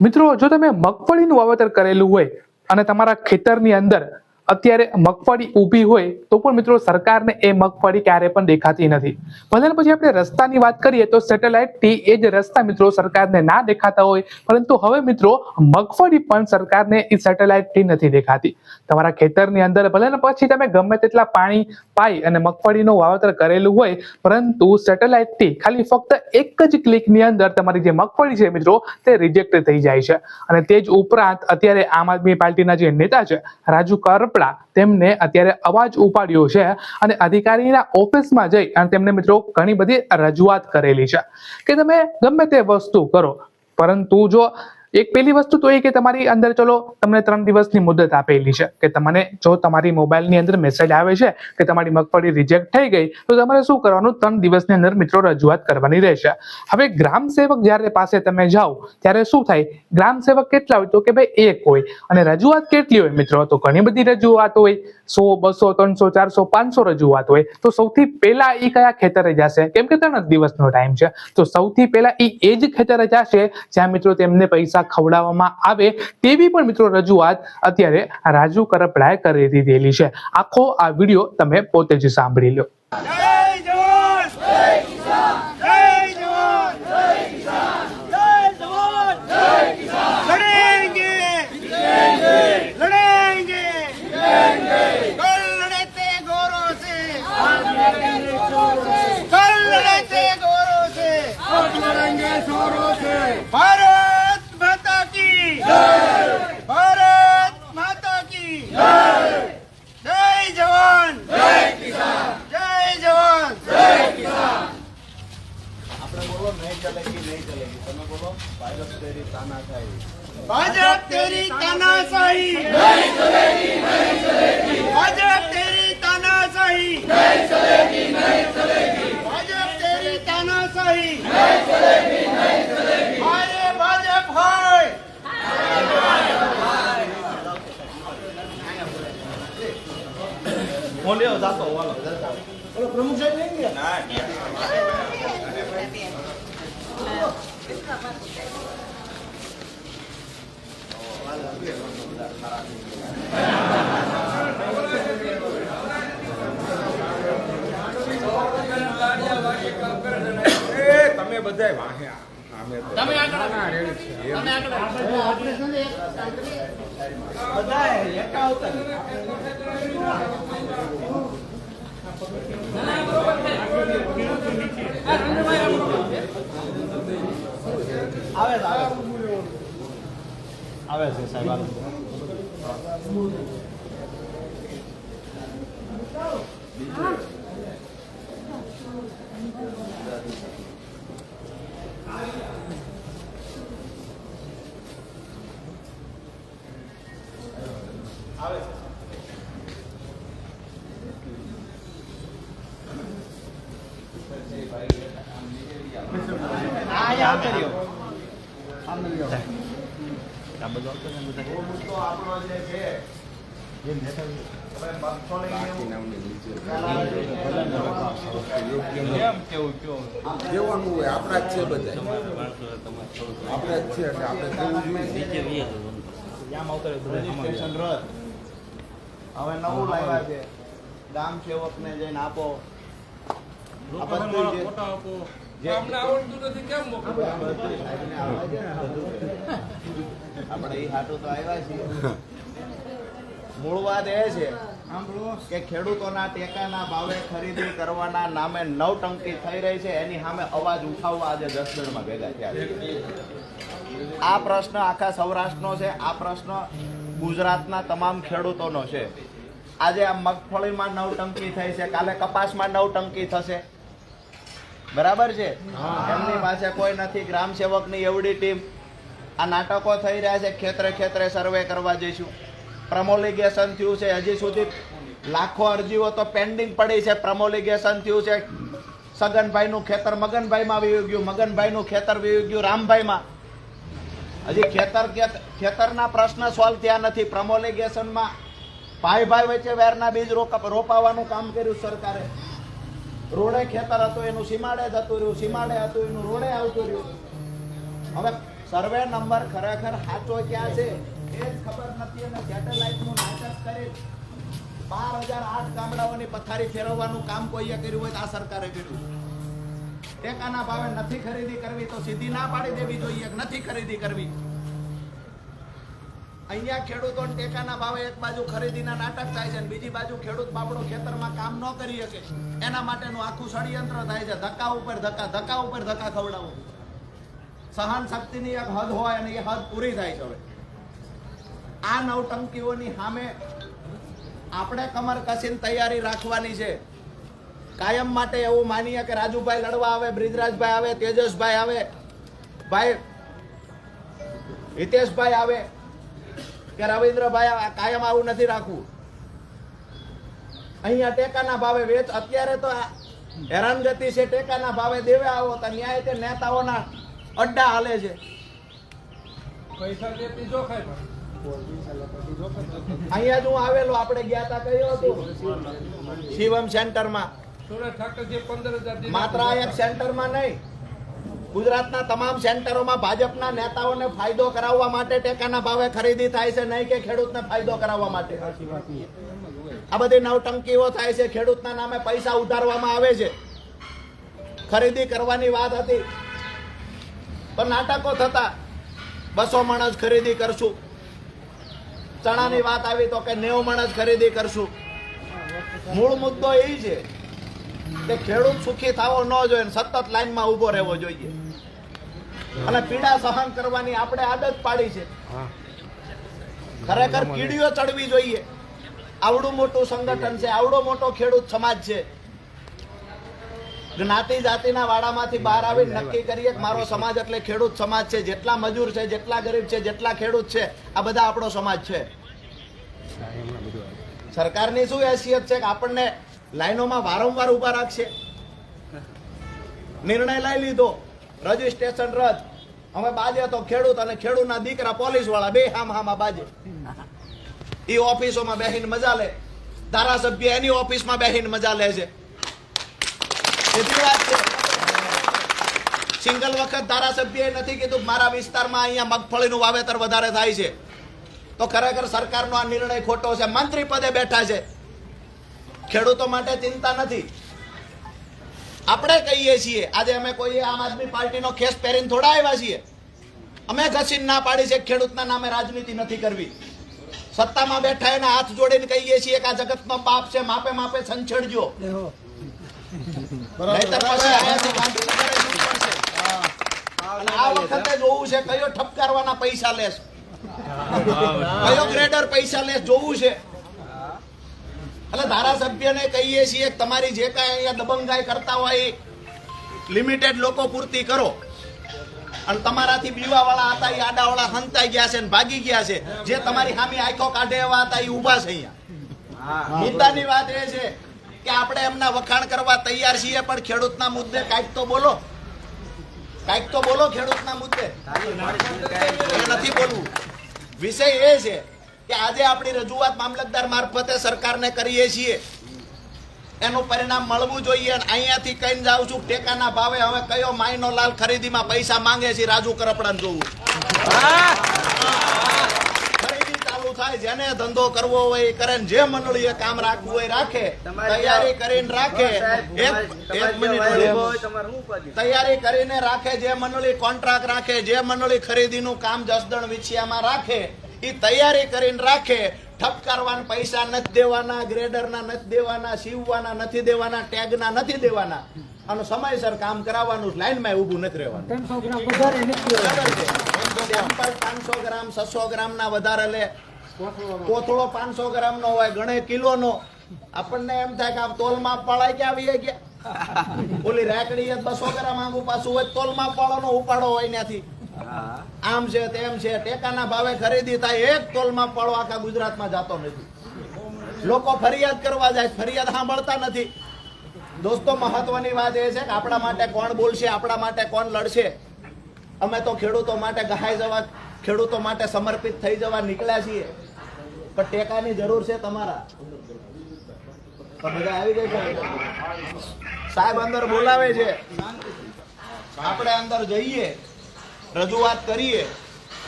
મિત્રો જો તમે મગફળીનું વાવેતર કરેલું હોય અને તમારા ખેતરની અંદર અત્યારે મગફળી ઊભી હોય તો પણ મિત્રો સરકારને એ મગફળી ક્યારે પણ દેખાતી નથી. ભલે પછી આપણે રસ્તાની વાત કરીએ તો સેટેલાઇટથી એ જ રસ્તા મિત્રો સરકારને ના દેખાતા હોય, પરંતુ હવે મિત્રો મગફળી પણ સરકારને એ સેટેલાઇટથી નથી દેખાતી. તમારા ખેતરની અંદર ભલે પછી તમે ગમે તેટલા પાણી પાઈ અને મગફળીનું વાવેતર કરેલું હોય, પરંતુ સેટેલાઇટથી ખાલી ફક્ત એક જ ક્લિકની અંદર તમારી જે મગફળી છે મિત્રો તે રિજેક્ટ થઈ જાય છે. અને તે જ ઉપરાંત અત્યારે આમ આદમી પાર્ટીના જે નેતા છે, રાજુ કરપડા તેમને અત્યારે અવાજ ઉપાડ્યો છે અને અધિકારીના ઓફિસમાં જઈ અને તેમને મિત્રો ઘણી બધી રજૂઆત કરેલી છે. કે તમે ગમે તે વસ્તુ કરો, પરંતુ જો એક પહેલી વસ્તુ તો એ કે તમારી અંદર ચલો તમને ત્રણ દિવસની મુદત આપેલી છે કે તમને જો તમારી મોબાઈલની અંદર મેસેજ આવે છે કે તમારી મગફળી રિજેક્ટ થઈ ગઈ, તો તમારે શું કરવાનું? ત્રણ દિવસની અંદર મિત્રો રજૂઆત કરવાની રહેશે. હવે ગ્રામ સેવક જ્યારે પાસે તમે જાઓ, ત્યારે શું થાય? ગ્રામ સેવક કેટલા હોય? તો કે ભાઈ એક હોય. અને રજૂઆત કેટલી હોય મિત્રો? તો ઘણી બધી રજૂઆત હોય. સો, બસો, ત્રણસો, ચારસો, પાંચસો રજૂઆત હોય. તો સૌથી પહેલા એ કયા ખેતરે જશે? કેમ કે ત્રણ દિવસનો ટાઈમ છે. તો સૌથી પહેલા એ એ જ ખેતરે જશે જ્યાં મિત્રો તેમને પૈસા ખવડાવવામાં આવે તેવી પણ મિત્રો રજૂઆત અત્યારે રાજુ કરપડાએ કરી દીધેલી છે. આખો આ વીડિયો તમે પોતે જ સાંભળી લો. ભાજપ તેરી તાનાશાહી. ભાજપ તેરી તાનાશાહી. નહીં ચલેગી નહીં ચલેગી ભાજપ તેરી તાનાશાહી. નહીં નહીં ગયા? ના તમે બધાય વાહ્યા અમે તો આવે. છે સાહેબ આવે છે. આ બધો આવતું ને બધા. મુદ્દો આપણો જે છે. જે નેતા આપણા જ છે બધા. આપણા જ એટલે આપણે કેવું જોઈએ. હવે નવું લાવ્યા છે. ગામ સેવકને જઈને આપો. આ આપણે એ હાટું તો આવ્યા છીએ. મૂળ વાત એ છે કે ખેડૂતોના ટેકાના ભાવે ખરીદી કરવાના નામે નવ ટંકી થઈ રહી છે. એની સામે અવાજ ઉઠાવવા આજે દસ જણમાં ભેગા થયા આ પ્રશ્ન આખા સૌરાષ્ટ્રનો છે. આ પ્રશ્ન ગુજરાતના તમામ ખેડૂતોનો છે. આજે આ મગફળીમાં નવ ટંકી થઈ છે. કાલે કપાસમાં નવ ટંકી થશે. બરાબર છે? એમની પાસે કોઈ નથી. ગ્રામ સેવકની એવડી ટીમ. આ નાટકો થઈ રહ્યા છે. ખેતરે ખેતરે સર્વે કરવા જઈશું. પ્રમોલિગેશન થયું છે. હજી સુધી લાખો અરજીઓ તો પેન્ડિંગ પડી છે. પ્રમોલિગેશન થયું છે. સગનભાઈનું ખેતર મગનભાઈમાં વીવી ગયું. મગનભાઈનું ખેતર વીવી ગયું રામભાઈમાં. હજી ખેતર ખેતરના પ્રશ્ન સોલ્વ થયા નથી. પ્રમોલિગેશનમાં ભાઈ ભાઈ વચ્ચે વેરના બીજ રોપાવાનું કામ કર્યું સરકારે. રોડે ખેતર હતું, એનું સીમાડે જતું રહ્યું, સીમાડે હતું, એનું રોડે આવતું રહ્યું. હવે સર્વે નંબર ખરેખર સાચો ક્યાં છે, એ જ ખબર નથી અને સેટેલાઇટનું નાટક કરી બાર હજાર આઠ ગામડાઓની પથારી ફેરવવાનું કામ કોઈએ કર્યું હોય તો આ સરકારે કર્યું. ટેકાના ભાવે નથી ખરીદી કરવી તો સીધી ના પાડી દેવી જોઈએ નથી ખરીદી કરવી? અહીંયા ખેડૂતો ટેકાના ભાવે એક બાજુ ખરીદીના નાટક થાય છે અને બીજી બાજુ ખેડૂત બાપડો ખેતરમાં કામ ન કરી શકે. એના માટેનું આખું ષડયંત્ર થાય છે. ધક્કા ઉપર ધક્કા ધક્કા ઉપર ધક્કા ખવડાવો. સહન શક્તિની એક હદ હોય અને એ હદ પૂરી થાય છે હવે. આ નવટંકીઓની સામે આપણે કમર કસીને તૈયારી રાખવાની છે. કાયમ માટે એવું માનીએ કે રાજુભાઈ લડવા આવે, બ્રિજરાજભાઈ આવે, તેજસભાઈ આવે. ભાઈ, હિતેશભાઈ આવે. કે રવિન્દ્રભાઈ આ કાયમ આવું નથી રાખવું. અહીંયા ટેકાના ભાવે વેચ અત્યારે તો હેરાનગતિ છે ટેકાના ભાવે દેવે આવો તો ન્યાય તે નેતાઓના અડ્ડા હાલે છે. અહીંયા જ હું આવેલો આપણે ગયા તા કયો હતો. શિવમ સેન્ટરમાં. માત્ર એક સેન્ટરમાં નહીં ગુજરાતના તમામ સેન્ટરોમાં ભાજપના નેતાઓને ફાયદો કરાવવા માટે ટેકાના ભાવે ખરીદી થાય છે નહીં કે ખેડૂતને ફાયદો કરાવવા માટે. આ બધી નવટંકીઓ થાય છે ખેડૂતના નામે પૈસા ઉધારવામાં આવે છે. ખરીદી કરવાની વાત હતી પણ નાટકો થતા બસો મણ જ ખરીદી કરશું. ચણાની વાત આવી તો કે નેવું મણ જ ખરીદી કરશું. મૂળ મુદ્દો એ છે કે ખેડૂત સુખી થવો ન જોઈએ સતત લાઈનમાં ઊભો રહેવો જોઈએ. અને પીડા સહન કરવાની આપણે આદત પાડી છે. ખરેખર કીડીઓ ચડવી જોઈએ. આવડું મોટું સંગઠન છે આવડો મોટો ખેડૂત સમાજ છે. જ્ઞાતિ જાતિના વાડામાંથી બહાર આવીને નક્કી કરીએ કે મારો સમાજ એટલે ખેડૂત સમાજ છે. જેટલા મજૂર છે જેટલા ગરીબ છે જેટલા ખેડૂત છે આ બધા આપણો સમાજ છે. સરકારની શું હેસિયત છે કે આપણને લાઈનોમાં વારંવાર ઊભા રાખશે. નિર્ણય લઈ લીધો. રજીસ્ટ્રેશન રદ. અમે બાજે તો ખેડૂત અને ખેડૂતના દીકરા પોલીસવાળા બે હામ હામા બાજે. એ ઓફિસોમાં બેહીને મજા લે. ધારાસભ્ય એની ઓફિસમાં બેહીને મજા લે છે. સીધી વાત છે. સિંગલ વખત ધારાસભ્યએ નથી કીધું મારા વિસ્તારમાં અહીંયા મગફળીનું વાવેતર વધારે થાય છે. તો ખરેખર સરકારનો આ નિર્ણય ખોટો છે. મંત્રી પદે બેઠા છે. ખેડૂતો માટે ચિંતા નથી. આપણે કહીએ છીએ આજે અમે કોઈ આમ આદમી પાર્ટીનો ખેસ પહેરીને થોડા આવ્યા છીએ. અમે ઘસીને ના પાડી છે ખેડૂતના નામે રાજનીતિ નથી કરવી. સત્તામાં બેઠા એના હાથ જોડીને કહીએ છીએ કે આ જગતનો બાપ છે માપે માપે સંછેડજો આ વખતે જોવું છે કયો ઠપકારવાના પૈસા લેશ? કયો ગ્રેડર પૈસા લેશ? જોવું છે. એટલે ધારાસભ્યને કહીએ છીએ તમારી જે કાંઈ અહીંયા દબંગાઈ કરતા હોય લિમિટેડ લોકો પૂર્તિ કરો. અને તમારાથી બીવાવાળા હતા, એ આડાવાળા હંતાઈ ગયા છે ને ભાગી ગયા છે. જે તમારી સામે આંખો કાઢે એવા હતા, એ ઊભા છે અહીંયા. મુદ્દાની વાત એ છે કે આપણે એમના વખાણ કરવા તૈયાર છીએ, પણ ખેડૂતના મુદ્દે કાંઈક તો બોલો. કાંઈક તો બોલો ખેડૂતના મુદ્દે. નથી બોલવું. વિષય એ છે કે આજે આપણી રજૂઆત મામલતદાર મારફતે સરકારને કરીએ છીએ. એનું પરિણામ મળવું જોઈએ અહીંયાથી કહીને જાઉં છું ટેકાના ભાવે હવે કયો માયનો લાલ ખરીદીમાં પૈસા માંગે છે રાજુ કરપડાને જોવું. ખરીદી ચાલુ થાય જેને ધંધો કરવો હોય એ કરે જે મંડળીએ કામ રાખવું હોય રાખે. તૈયારી કરીને રાખે. એક મિનિટ તૈયારી કરીને રાખે જે મંડળી કોન્ટ્રાક્ટ રાખે જે મંડળી ખરીદીનું કામ જસદણ વિછિયામાં રાખે. એ તૈયારી કરીને રાખે. ઠપકારવાના પૈસા નથી દેવાના ગ્રેડરના નથી દેવાના સીવવાના નથી દેવાના ટેગના નથી દેવાના. અને સમયસર કામ કરાવવાનું લાઈનમાં ઊભું નથી રહેવાનું. પાંચસો ગ્રામ છસો ગ્રામ ના વધારે લે. કોથળો. પાંચસો ગ્રામ નો હોય ગણે કિલો નો આપણને એમ થાય કે આ તોલમાં પડાય કે આવી ગયા? ઓલી રેકડી બસો ગ્રામ આગુ પાછું હોય તોલમાં પાડો ઉપાડો હોય ત્યાંથી આમ છે તેમ છે, ટેકાના ભાવે ખરીદી થાય, એક તોલમાં પડો, આખા ગુજરાતમાં જતો નથી. લોકો ફરિયાદ કરવા જાય, ફરિયાદ સાંભળતા નથી. દોસ્તો, મહત્વની વાત એ છે કે આપણા માટે કોણ બોલશે, આપણા માટે કોણ લડશે? અમે તો ખેડૂતો માટે ગહાઈ જવા, ખેડૂતો માટે સમર્પિત થઈ જવા નીકળ્યા છીએ. પણ ટેકાની જરૂર છે તમારા. બધા આવી ગઈ સાહેબ અંદર બોલાવે છે. આપણે અંદર જઈએ. રજૂઆત કરીએ.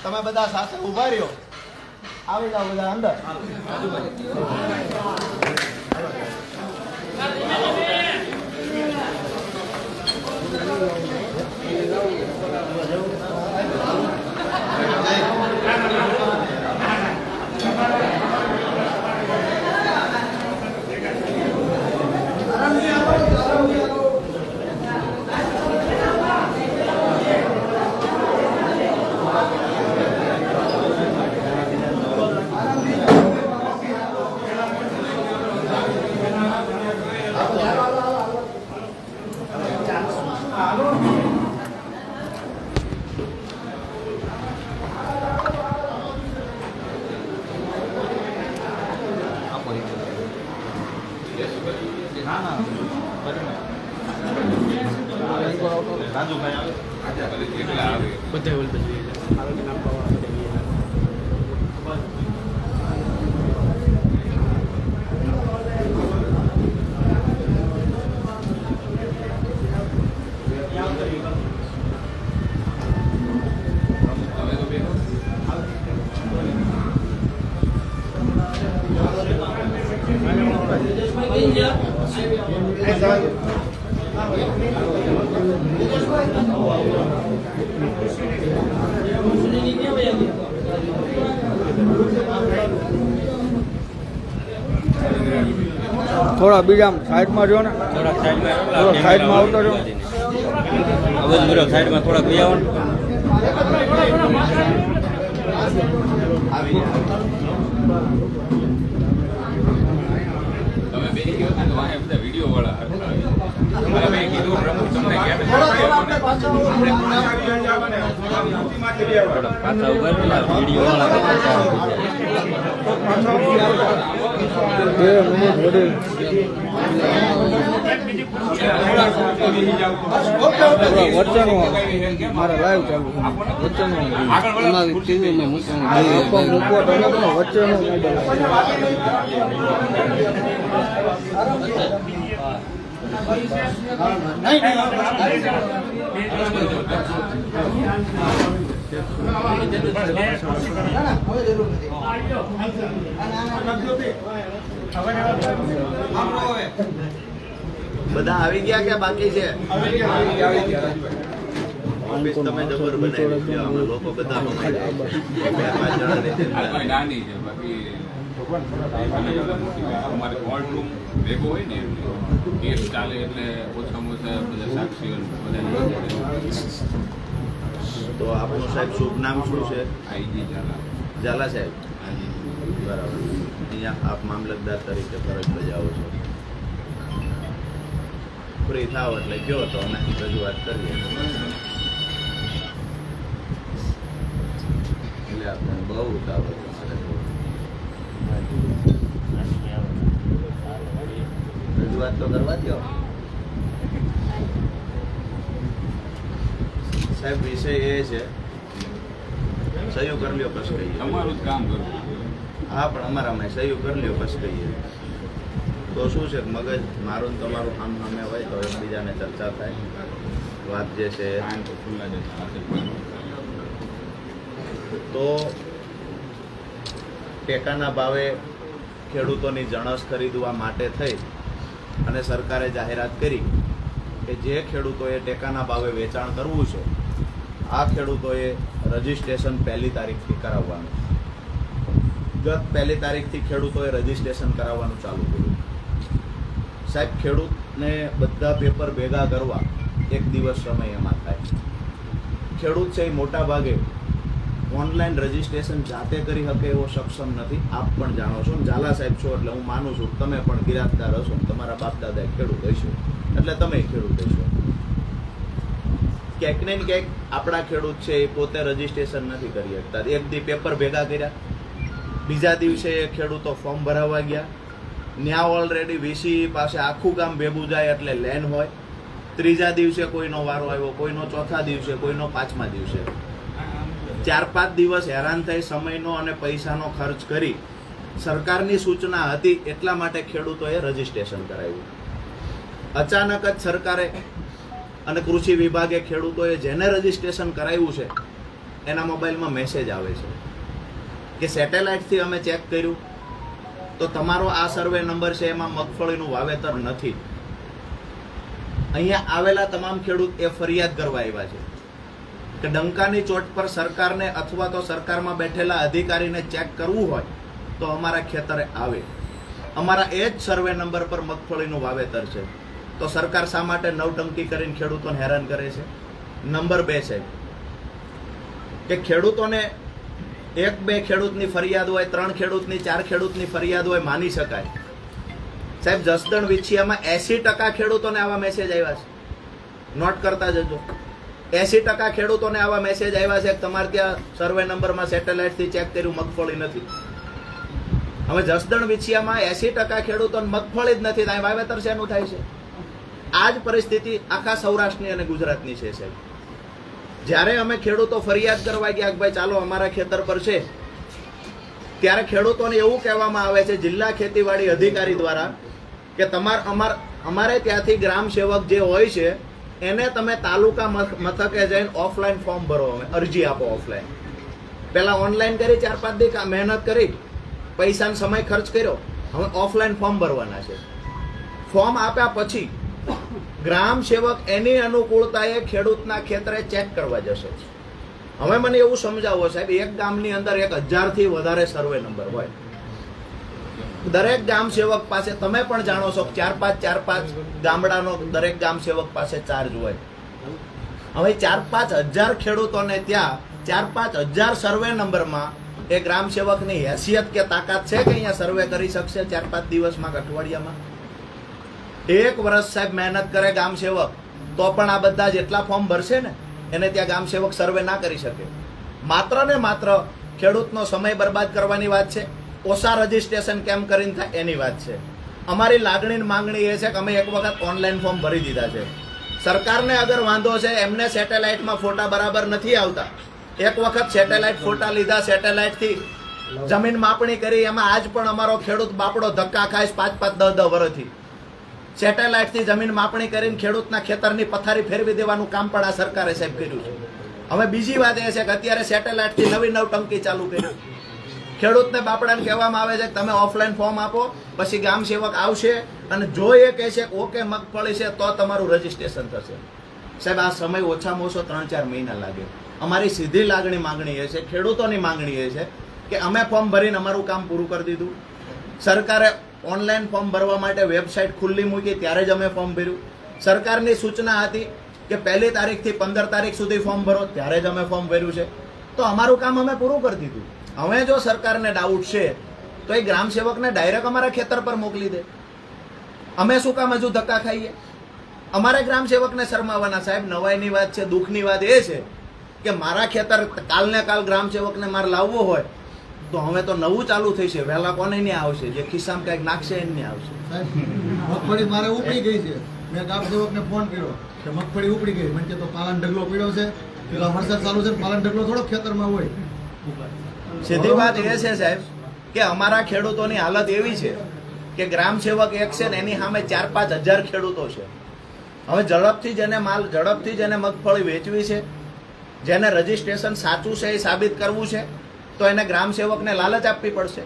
તમે બધા સાથે ઊભા રહ્યો. આવી જાઓ બધા અંદર. થોડા બીજા સાઈડમાં જો ને. થોડાક સાઈડમાં થોડોક સાઈડમાં આવતો રહો. આ બધું બરાબર સાઈડમાં થોડાક ગયા આવો ને આવી જાઓ તમે બે કીધું ને તો વાંહે બધા વીડિયો વાળા હતા. મેં કીધું પ્રમુખ તમને ક્યારે આપણે પાછા ઊભા રહો ને વીડિયો વાળા બે મિનિટ વડે વચ્ચેનું મારે લાઈવ ચાલુ. વચ્ચેનું વચ્ચેનું બધા આવી ગયા કે બાકી છે? તમે જબર બનાવી લોકો બધા અમારે કોર્ટરૂમ ભેગો હોય ને કેસ ચાલે એટલે ઓછામાં ઓછા બધા સાક્ષીઓ તો આપનું સાહેબ શુભ નામ શું છે? આઈજી ઝાલા. ઝાલા સાહેબ. બરાબર. અહીંયા આપ મામલતદાર તરીકે ફરજ બજાવો છો. ફ્રી થાવ એટલે કયો તો અમે રજૂઆત કરીએ. એટલે આપણે બહુ ઉતાવળ. રજૂઆત તો કરવા દો સાહેબ વિષય એ છે સહયોગ કરી લ્યો પછી કહીએ. અમારું કામ કરવું હા પણ અમારામાં સહયોગ કરી લ્યો પછી કહીએ. તો શું છે મગજ મારું તમારું આમ સામે હોય તો એકબીજાને ચર્ચા થાય. વાત જે છે તો ટેકાના ભાવે ખેડૂતોની જણસ ખરીદવા માટે થઈ અને સરકારે જાહેરાત કરી કે જે ખેડૂતોએ ટેકાના ભાવે વેચાણ કરવું છે, આ ખેડૂતોએ રજિસ્ટ્રેશન પહેલી તારીખથી કરાવવાનું ગત પહેલી તારીખથી ખેડૂતોએ રજીસ્ટ્રેશન કરાવવાનું ચાલુ કર્યું. સાહેબ, ખેડૂતને બધા પેપર ભેગા કરવા એક દિવસ સમય એમાં થાય. ખેડૂત છે એ મોટા ભાગે ઓનલાઈન રજીસ્ટ્રેશન જાતે કરી શકે એવો સક્ષમ નથી. આપ પણ જાણો છો. ઝાલા સાહેબ છો એટલે હું માનું છું. તમે પણ ગિરાકદાર હશો. તમારા બાપ દાદા ખેડૂત હશો એટલે તમે ખેડૂત હશો. ક્યાંક ને ક્યાંક આપણા ખેડૂત છે એ પોતે રજીસ્ટ્રેશન નથી કરી શકતા. એક દી પેપર ભેગા કર્યા. બીજા દિવસે ખેડૂતો ફોર્મ ભરાવવા ગયા. ન્યા ઓલરેડી વીસી પાસે આખું કામ ભેગું જાય એટલે લેન હોય. ત્રીજા દિવસે કોઈનો વારો આવ્યો, કોઈનો ચોથા દિવસે, કોઈનો પાંચમા દિવસે. ચાર પાંચ દિવસ હેરાન થઈ સમયનો અને પૈસાનો ખર્ચ કરી સરકારની સૂચના હતી એટલા માટે ખેડૂતોએ રજીસ્ટ્રેશન કરાવ્યું. અચાનક જ સરકારે અને કૃષિ વિભાગે ખેડૂતોએ જેને રજીસ્ટ્રેશન કરાવ્યું છે, એના મોબાઈલમાં મેસેજ આવે છે કે સેટેલાઇટથી અમે ચેક કર્યું. તો તમારો આ સર્વે નંબર છે, એમાં મગફળીનું વાવેતર નથી. અહીંયા આવેલા તમામ ખેડૂત એ ફરિયાદ કરવા આવ્યા છે. કે ડંકાની ચોટ પર સરકારને અથવા તો સરકારમાં બેઠેલા અધિકારીને ચેક કરવું હોય તો અમારા ખેતરે આવે. અમારા એ જ સર્વે નંબર પર મગફળીનું વાવેતર છે. તો સરકાર શા માટે નવ ટંકી કરીને ખેડૂતોને હેરાન કરે છે? નંબર બે છે કે ખેડૂતોને એક બે ખેડૂતની ફરિયાદ હોય, ત્રણ ખેડૂતની, ચાર ખેડૂતની ફરિયાદ હોય માની શકાય. સાહેબ, જસદણ વિછિયામાં એસી ટકા ખેડૂતોને આવા મેસેજ આવ્યા છે. નોટ કરતા જજો. એસી ટકા ખેડૂતોને આવા મેસેજ આવ્યા છે કે તમારે ત્યાં સર્વે નંબરમાં સેટેલાઇટથી ચેક કર્યું, મગફળી નથી. હવે જસદણ વિછિયામાં એસી ટકા ખેડૂતોને મગફળી જ નથી ત્યાં વાવેતર શેનું થાય છે? આ જ પરિસ્થિતિ આખા સૌરાષ્ટ્રની અને ગુજરાતની છે, સાહેબ. જ્યારે અમે ખેડૂતો ફરિયાદ કરવા ગયા કે ભાઈ ચાલો અમારા ખેતર પર છે, ત્યારે ખેડૂતોને એવું કહેવામાં આવે છે, જિલ્લા ખેતીવાડી અધિકારી દ્વારા કે તમાર અમાર, અમારે ત્યાંથી ગ્રામ સેવક જે હોય છે એને તમે તાલુકા મથ- મથકે જઈને ઓફલાઈન ફોર્મ ભરો અમે અરજી આપો ઓફલાઈન પહેલાં ઓનલાઈન કરી, ચાર પાંચ દી મહેનત કરી, પૈસાનો સમય ખર્ચ કર્યો, હવે ઓફલાઈન ફોર્મ ભરવાના છે. ફોર્મ આપ્યા પછી ગ્રામ સેવક એની અનુકૂળતાએ ખેડૂતના ખેતરે ચેક કરવા જશે. હવે મને એવું સમજાવો સાહેબ, એક ગામની અંદર એક હજારથી વધારે સર્વે નંબર હોય. દરેક ગામ સેવક પાસે તમે પણ જાણો છો ચાર પાંચ ચાર પાંચ ગામડાનો દરેક ગામ સેવક પાસે ચાર્જ હોય. હવે ચાર પાંચ હજાર ખેડૂતોને ત્યાં ચાર પાંચ હજાર સર્વે નંબરમાં એ ગ્રામ સેવકની હેસિયત કે તાકાત છે કે અહીંયા સર્વે કરી શકશે ચાર પાંચ દિવસમાં અઠવાડિયામાં? એક વર્ષ સાહેબ મહેનત કરે ગામ સેવક, તો પણ આ બધા જેટલા ફોર્મ ભરશે ને, એને ત્યાં ગામ સેવક સર્વે ના કરી શકે. માત્ર ને માત્ર ખેડૂતનો સમય બરબાદ કરવાની વાત છે. ઓછા રજીસ્ટ્રેશન કેમ કરીને થાય એની વાત છે. અમારી લાગણીની માંગણી એ છે કે અમે એક વખત ઓનલાઈન ફોર્મ ભરી દીધા છે. સરકારને અગર વાંધો છે, એમને સેટેલાઇટમાં ફોટા બરાબર નથી આવતા. એક વખત સેટેલાઇટ ફોટા લીધા સેટેલાઇટથી. જમીન માપણી કરી, એમાં આજ પણ અમારો ખેડૂત બાપડો ધક્કા ખાય પાંચ પાંચ દસ દસ વર્ષથી. સેટેલાઇટથી જમીન માપણી કરીને ખેડૂતના ખેતરની પથારી ફેરવી દેવાનું કામ પણ આ સરકારે સાહેબ કર્યું છે. હવે બીજી વાત એ છે કે અત્યારે સેટેલાઇટથી નવી નવ ટંકી ચાલુ કરી. ખેડૂતને બાપડાને કહેવામાં આવે છે કે તમે ઓફલાઈન ફોર્મ આપો, પછી ગામ સેવક આવશે અને જો એ કહે છે ઓકે મગફળી છે, તો તમારું રજીસ્ટ્રેશન થશે. સાહેબ, આ સમય ઓછામાં ઓછો ત્રણ ચાર મહિના લાગે. અમારી સીધી લાગણી માંગણી એ છે, ખેડૂતોની માંગણી એ છે કે અમે ફોર્મ ભરીને અમારું કામ પૂરું કરી દીધું. સરકારે ઓનલાઈન ફોર્મ ભરવા માટે વેબસાઇટ ખુલ્લી મૂકી, ત્યારે જ અમે ફોર્મ ભર્યું. સરકારની સૂચના હતી કે પહેલી તારીખથી પંદર તારીખ સુધી ફોર્મ ભરો, ત્યારે જ અમે ફોર્મ ભર્યું છે. તો અમારું કામ અમે પૂરું કરી દીધું. હવે જો સરકારને ડાઉટ છે, તો એ ગ્રામ સેવકને ડાયરેક્ટ અમારા ખેતર પર મોકલી દે. અમે શું કામ હજુ ધક્કા ખાઈએ? અમારે ગ્રામ સેવકને શરમાવાના સાહેબ, નવાઈની વાત છે, દુઃખની વાત એ છે કે મારા ખેતર કાલને કાલ ગ્રામ સેવકને મારે લાવવો હોય, તો હવે તો નવું ચાલુ થઈ છે. વહેલા કોને નહીં આવશે? જે ખિસ્સામાં કંઈક નાખશે એને આવશે. સાહેબ, મગફળી મારે ઉપડી ગઈ છે. મેં ગ્રામ સેવકને ફોન કર્યો કે મગફળી ઉપડી ગઈ. મને કે તો પાલન ઢગલો પીડ્યો છે. પેલા વરસાદ ચાલુ છે પાલન ઢગલો થોડો ખેતરમાં હોય. સીધી વાત એ છે, સાહેબ, કે અમારા ખેડૂતોની હાલત એવી છે કે ગ્રામ સેવક એક છે ને એની સામે ચાર પાંચ હજાર ખેડૂતો છે. હવે ઝડપથી જેને માલ, ઝડપથી જેને મગફળી વેચવી છે, જેને રજીસ્ટ્રેશન સાચું છે એ સાબિત કરવું છે, તો એને ગ્રામ સેવકને લાલચ આપવી પડશે.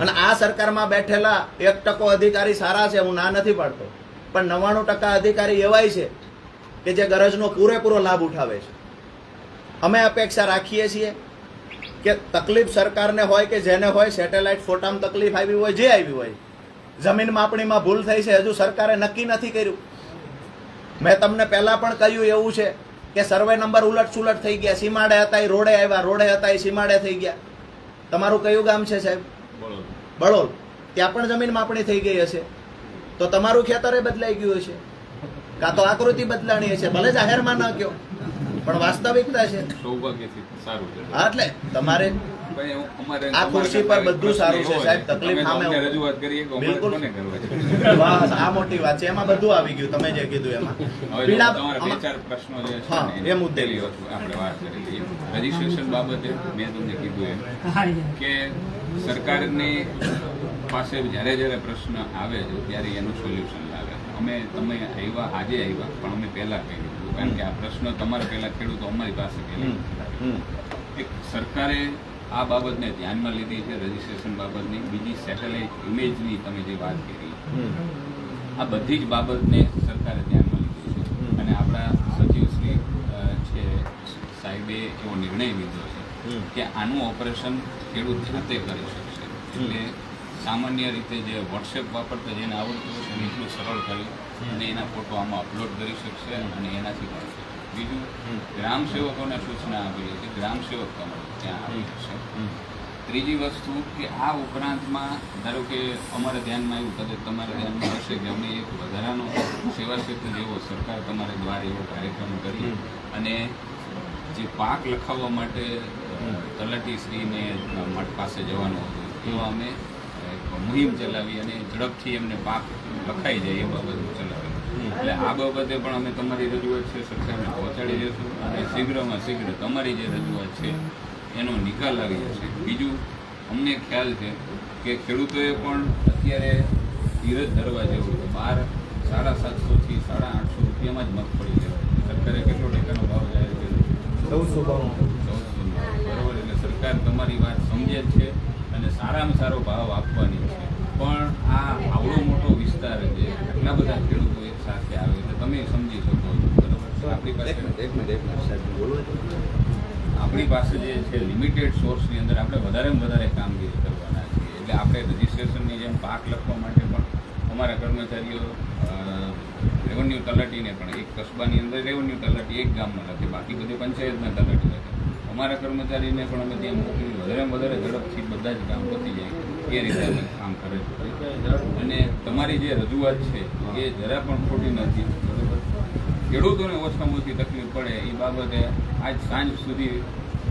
અને આ સરકારમાં બેઠેલા એક ટકો અધિકારી સારા છે, હું ના નથી પાડતો. પણ નવ્વાણું ટકા અધિકારી એવાય છે કે જે ગરજનો પૂરેપૂરો લાભ ઉઠાવે છે. અમે અપેક્ષા રાખીએ છીએ કે તકલીફ સરકારને હોય કે જેને હોય સેટેલાઇટ ફોટામાં તકલીફ આવી હોય જે આવી હોય. જમીન માપણીમાં ભૂલ થઈ છે હજુ સરકારે નક્કી નથી કર્યું. મેં તમને પહેલા પણ કહ્યું એવું છે કે સર્વે નંબર ઉલટ સુલટ થઈ ગયા. સીમાડે હતા એ રોડે આવ્યા રોડે હતા એ સીમાડે થઈ ગયા. તમારું કયું ગામ છે સાહેબ? બળોલ ત્યાં પણ જમીન માપણી થઈ ગઈ હશે. તો તમારું ખેતરે બદલાઈ ગયું હશે. કાં તો આકૃતિ બદલાણી હશે. ભલે જાહેરમાં ન કયો. પણ વાસ્તવિકતા છે. સૌભાગ્યથી સારું છે. હા એટલે તમારે અમારે આ ખુરશી પર બધું સારું છે, સાહેબ, તકલીફ સામે રજૂઆત કરીએ બિલકુલ. કરવા બસ આ મોટી વાત છે. એમાં બધું આવી ગયું તમે જે કીધું એમાં. પીડા બે ચાર પ્રશ્નો જે છે એ મુદ્દે. આપણે વાત કરી લઈએ. રજીસ્ટ્રેશન બાબતે મેં તમને કીધું એમ કે સરકારની પાસે જ્યારે જ્યારે પ્રશ્ન આવે છે ત્યારે એનું સોલ્યુશન લાવે અમે તમે આવ્યા આજે આવ્યા પણ અમે પહેલા કહી દીધું કારણ કે આ પ્રશ્ન તમારા પહેલા ખેડૂતો અમારી પાસે. એક સરકારે આ બાબતને ધ્યાનમાં લીધી છે રજીસ્ટ્રેશન બાબતની. બીજી સેટેલાઇટ ઇમેજની તમે જે વાત કરી. આ બધી જ બાબતને સરકારે ધ્યાનમાં લીધી છે. અને આપણા સચિવશ્રી છે સાહેબે એવો નિર્ણય લીધો છે કે આનું ઓપરેશન ખેડૂત જાતે કરી શકશે. એટલે સામાન્ય રીતે જે વોટ્સએપ વાપરતા જેને આવડતું હોય એને એટલું સરળ કર્યું. અને એના ફોટો આમાં અપલોડ કરી શકશે અને એનાથી પણ બીજું ગ્રામ સેવકોને સૂચના આપી છે ગ્રામ સેવક તમારે ત્યાં આવી શકશે ત્રીજી વસ્તુ કે આ ઉપરાંતમાં ધારો કે અમારા ધ્યાનમાં એવું કદાચ તમારા ધ્યાનમાં હશે કે અમે એક વધારાનો સેવા ક્ષેત્ર જેવો સરકાર તમારે દ્વારા એવો કાર્યક્રમ કરી અને જે પાક લખાવવા માટે તલાટી તલાટીશ્રીને મઠ પાસે જવાનું હતું એવો અમે મુહિમ ચલાવી અને ઝડપથી એમને પાક લખાઈ જાય એ બાબત ચલાવી. એટલે આ બાબતે પણ અમે તમારી રજૂઆત છે સરકારને પહોંચાડી દઈશું અને શીઘ્રમાં શીઘ્ર તમારી જે રજૂઆત છે એનો નિકાલ આવી જશે બીજું અમને ખ્યાલ છે કે ખેડૂતોએ પણ અત્યારે ધીરજ ધરવા જેવું છે. બાર સાડા સાતસોથી સાડા આઠસો રૂપિયામાં જ મગફળી લેવાય સરકારે કેટલો ટેકાનો ભાવ જાહેર કર્યો? ચૌદસો ચૌદસો બરોબર એટલે સરકાર તમારી વાત સમજે જ છે. અને સારામાં સારો ભાવ આપવાની છે. પણ આ આવડો મોટો વિસ્તાર છે આટલા બધા ખેડૂતો એક સાથે આવે એટલે તમે સમજી શકો છો બરોબર? આપણી પાસે એક મિનિટ એક મિનિટ સાહેબ બોલો આપણી પાસે જે છે લિમિટેડ સોર્સની અંદર આપણે વધારેમાં વધારે કામગીરી કરવાના છીએ. એટલે આપણે રજિસ્ટ્રેશનની જેમ પાક લખવા માટે પણ અમારા કર્મચારીઓ રેવન્યુ તલાટીને પણ એક કસ્બાની અંદર રેવન્યુ તલાટી એક ગામમાં લખે બાકી બધી પંચાયતના તલાટી લખે અમારા કર્મચારીને પણ અમે ત્યાં મોકલી વધારે વધારે ઝડપથી બધા જ કામ પતી જાય એ રીતે અમે કામ કરે છે. અને તમારી જે રજૂઆત છે, એ જરા પણ ખોટી નથી. ખેડૂતોને ઓછામાં ઓછી તકલીફ પડે, એ બાબતે આજ સાંજ સુધી,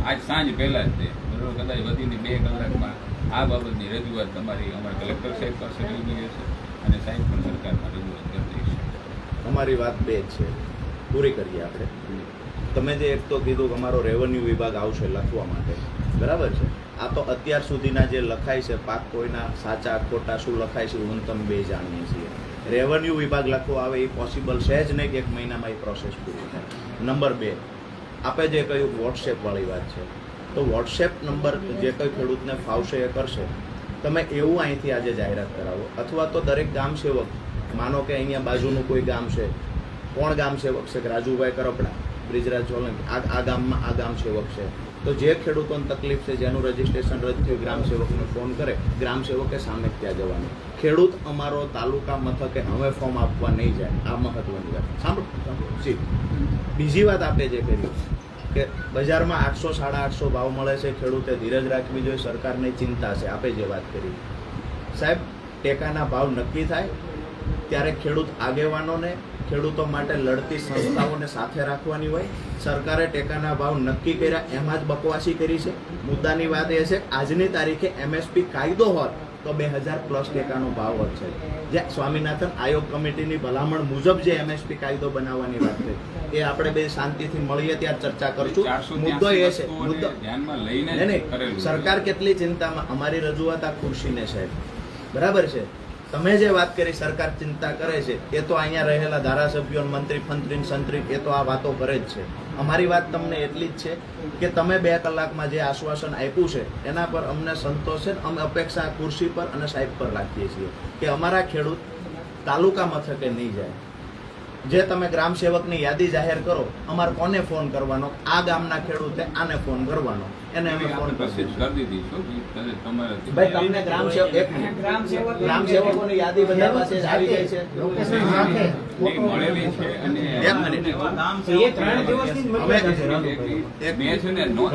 આજ સાંજ પહેલાં જ તે, બરોબર, કદાચ વધીને બે કલાકમાં આ બાબતની રજૂઆત તમારી, અમારા કલેક્ટર સાહેબ પાસે રજૂ છે અને સાહેબ પણ સરકારમાં રજૂઆત કરી દઈશું. તમારી વાત બે જ છે. પૂરી કરીએ આપણે. તમે જે એક તો કીધું કે અમારો રેવન્યુ વિભાગ આવશે લખવા માટે. બરાબર છે? આ તો અત્યાર સુધીના જે લખાય છે, પાક કોઈના સાચા ખોટા શું લખાય છે હું તમે બે જાણીએ છીએ. રેવન્યુ વિભાગ લખવો આવે એ પોસિબલ છે જ નહીં કે એક મહિનામાં એ પ્રોસેસ પૂરી થાય. નંબર બે, આપે જે કહ્યું વોટ્સએપવાળી વાત છે. તો વોટ્સએપ નંબર જે કંઈ ખેડૂતને ફાવશે એ કરશે. તમે એવું અહીંથી આજે જાહેરાત કરાવો. અથવા તો દરેક ગામ સેવક, માનો કે અહીંયા બાજુનું કોઈ ગામ છે, કોણ ગામ સેવક છે? કે રાજુભાઈ કરપડા. બ્રિજરાજ સોલંકી આ આ ગામમાં આ ગામ સેવક છે. તો જે ખેડૂતોને તકલીફ છે, જેનું રજીસ્ટ્રેશન રદ થયું, ગ્રામ સેવકને ફોન કરે, ગ્રામ સેવકે સામે ત્યાં જવાનું. ખેડૂત અમારો તાલુકા મથકે હવે ફોર્મ આપવા નહીં જાય. આ મહત્વની વાત. સાંભળો જી. બીજી વાત આપણે જે કરી, કે બજારમાં આઠસો, સાડા આઠસો ભાવ મળે છે, ખેડૂતે ધીરજ રાખવી જોઈએ, સરકારને ચિંતા છે. આપે જે વાત કરી. સાહેબ, ટેકાના ભાવ નક્કી થાય? ત્યારે ખેડૂત આગેવાનોને ખેડૂતો માટે લડતી સંસ્થાઓને સાથે રાખવાની હોય. સરકારે ટેકાના ભાવ નક્કી કર્યા એમાં જ બકવાસી કરી છે. મુદ્દાની વાત એ છે આજની તારીખે એમએસપી કાયદો હોત તો બે હજાર પ્લસ ટેકાનો ભાવ હોત છે. જે સ્વામિનાથન આયોગ કમિટીની ભલામણ મુજબ જે એમએસપી કાયદો બનાવવાની વાત છે એ આપણે બે શાંતિથી મળીએ ત્યાં ચર્ચા કરશું. મુદ્દો એ છે મુદ્દો ધ્યાનમાં લઈને. સરકાર કેટલી ચિંતામાં અમારી રજૂઆત આ ખુરશીને છે. બરાબર છે? તમે જે વાત કરી, સરકાર ચિંતા કરે છે, એ તો અહીંયા રહેલા ધારાસભ્યો મંત્રી ફંત્રી સંત્રી, એ તો આ વાતો કરે જ છે. અમારી વાત તમને એટલી જ છે કે તમે બે કલાકમાં જે આશ્વાસન આપ્યું છે, એના પર અમને સંતોષ છે અમે અપેક્ષા ખુરશી પર અને સાહેબ પર રાખીએ છીએ કે અમારા ખેડૂત તાલુકા મથકે નહીં જાય. જે તમે ગ્રામ સેવકની યાદી જાહેર કરો અમારે કોને ફોન કરવાનો? આ ગામના ખેડૂતે આને ફોન કરવાનો. એને અમે ફોન કરી દીધી. ભાઈ તમને ગ્રામ સેવક એક મિનિટ. ગ્રામ સેવકોની યાદી બધા પાસે આવી ગઈ છે. નહીં, મળેલી છે અને એક મિનિટ. અમે મેં છે ને નો-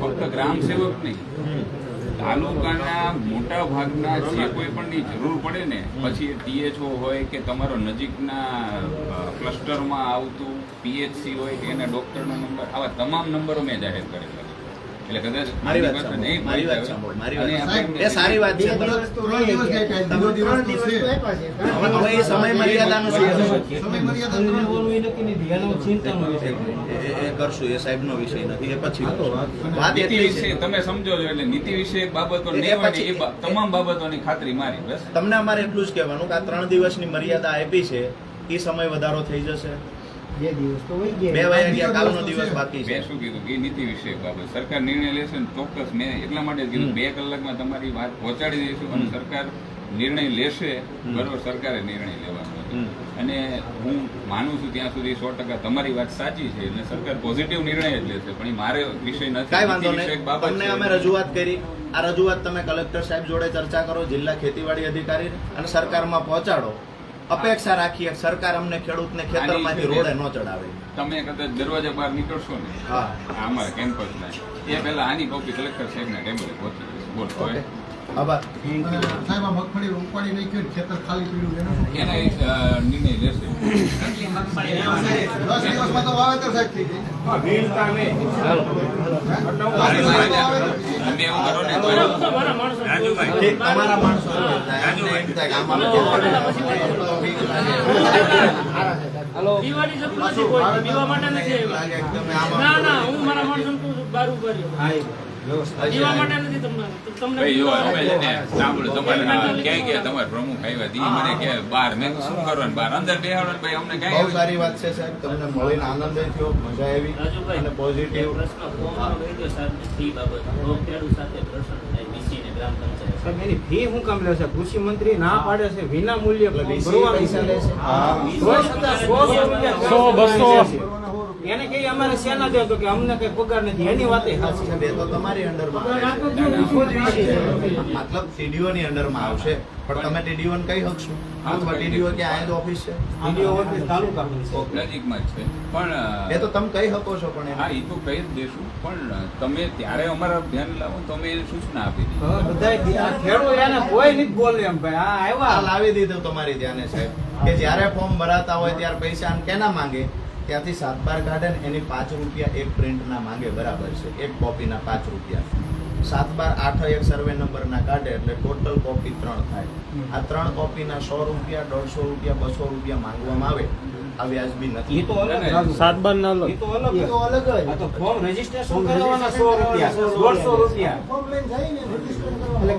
ફક્ત ગ્રામ સેવક નહીં. તાલુકાના મોટા ભાગના જે કોઈ પણની જરૂર પડે ને, પછી ટીએચઓ હોય કે તમારો નજીકના ક્લસ્ટરમાં આવતું પીએચસી હોય કે એના ડોક્ટરનો નંબર આવા તમામ નંબરો મેં જાહેર કરેલા. એટલે કદાચ મારી વાત નહીં મારી વાત સાંભળો, મારી વાત એ સારી વાત છે ત્રણ દિવસ કે કાંઈ બીજો દિવસ તો છે. હવે હવે એ સમય મર્યાદાનું શું કરશું? સમય મર્યાદા ત્રણ દિવસ. એ- એ- એ કરશું એ સાહેબનો વિષય નથી એ પછી વાત એટલી છે. તમે સમજો છો એટલે નીતિ વિષય બાબતો એ તમામ બાબતોની ખાતરી મારી બસ. તમને અમારે એટલું જ કહેવાનું કે આ ત્રણ દિવસની મર્યાદા આપી છે એ સમય વધારો થઈ જશે. બે વાગ્યા ગયા કાલનો દિવસ બાકી છે. મેં શું કીધું કે એ નીતિ વિષયક બાબત સરકાર નિર્ણય લેશે ને ચોક્કસ મેં એટલા માટે કીધું બે કલાકમાં તમારી વાત પહોંચાડી દઈશું અને સરકાર નિર્ણય લેશે બરોબર સરકારે નિર્ણય લેવાનો અને હું માનું છું ત્યાં સુધી સો ટકા તમારી વાત સાચી છે એટલે સરકાર પોઝિટિવ નિર્ણય જ લેશે પણ મારે વિષય નથી. તમને અમે રજૂઆત કરી. આ રજૂઆત તમે કલેક્ટર સાહેબ જોડે ચર્ચા કરો જિલ્લા ખેતીવાડી અધિકારી અને સરકારમાં પહોંચાડો. અપેક્ષા રાખીએ સરકાર અમને ખેડૂતને ખેતરમાંથી રોડે ન ચડાવે. તમે કદાચ દરવાજા બહાર નીકળશો ને હા. અમારા કેમ્પસ એ પહેલા આની કોપી કલેક્ટર સાહેબના ટેબલે પહોંચી જશે. બોલો આભાર. સાહેબ મગફળી ઉપાડી નાખ્યું ખેતર ખાલી પીડ્યું એનો? નિર્ણય લેશે. દસ દિવસમાં તો વાવેતર સાહેબ થઈ તમારા માણસો. દિવાળી જતું નથી કોઈ દીવા માટે નથી ના ના હું મારા બાર રહ્યો. દીવા માટે નથી તમને તમને ભાઈ જો દીવા હવે છે ને સાંભળો તમારે આ ક્યાંય ગયા તમારા પ્રમુખ આવ્યા? તી મને કે બહાર મેં શું કરવાનું? બહાર અંદર બેહાડો ભાઈ અમને બહુ સારી વાત છે સાહેબ તમને મળીને આનંદ થયો મજા આવી અને પોઝિટિવ પ્રશ્ન ફોર્મમાં કહી દો, સાહેબને ફી બાબત. ખેડૂત સાથે પ્રશ્ન થાય, BC ગ્રામ પંચાયત. એની ફી શું કામ લેશે કૃષિ મંત્રી ના પાડે છે વિના મૂલ્યે ભરવાનું છે. સો બસો. એને કે અમારે સેના દે તો કે અમને કઈ પગાર નથી. એની વાતે સાચી. સાહેબ, એ તો તમારી અંડરમાં મતલબ ટીડીઓ ની અંડરમાં આવશે પણ તમે ટીડીઓ ને કહી શકશો અથવા ટીડીઓ કે આ ઓફિસ છે? ટીડીઓ ઓફિસ તાલુકા નજીકમાં જ છે. પણ એ તો તમે કહી શકો છો પણ હા એ તો કહી જ દેશું. પણ તમે ત્યારે અમારા ધ્યાન લાવો તમે તો અમે એને સૂચના આપી દીધી બધા ખેડૂત એને કોઈ નથી બોલે એમ ભાઈ. આ આ આવ્યા લાવી દીધું તમારી ધ્યાને સાહેબ. કે જ્યારે ફોર્મ ભરાતા હોય ત્યારે પૈસા કેના માંગે? ત્યાંથી સાત બાર કાઢે ને એની પાંચ રૂપિયા એક પ્રિન્ટના માંગે બરાબર છે. એક કોપીના પાંચ રૂપિયા. સાત બાર આઠ એક સર્વે નંબરના કાઢે એટલે ટોટલ કોપી ત્રણ થાય. આ ત્રણ કોપીના સો રૂપિયા દોઢસો રૂપિયા બસો રૂપિયા માંગવામાં આવે આ વ્યાજબી એ નથી. તો અલગ ના, ના. સાત બાર ના એ તો અલગ એ તો અલગ આ તો ફોર્મ રજીસ્ટ્રેશન કરવાના સો રૂપિયા દોઢસો રૂપિયા. અને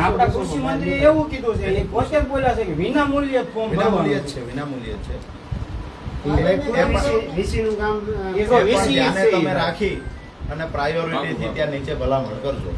આપણા કૃષિ મંત્રીએ એવું કીધું છે એ પોતે બોલ્યા છે કે વિના મૂલ્યે ફોર્મ વિનામૂલ્ય ભરવાનું જ છે VC ધ્યાને છે. તમે રાખી અને પ્રાયોરિટીથી ત્યાં નીચે ભલામણ કરજો.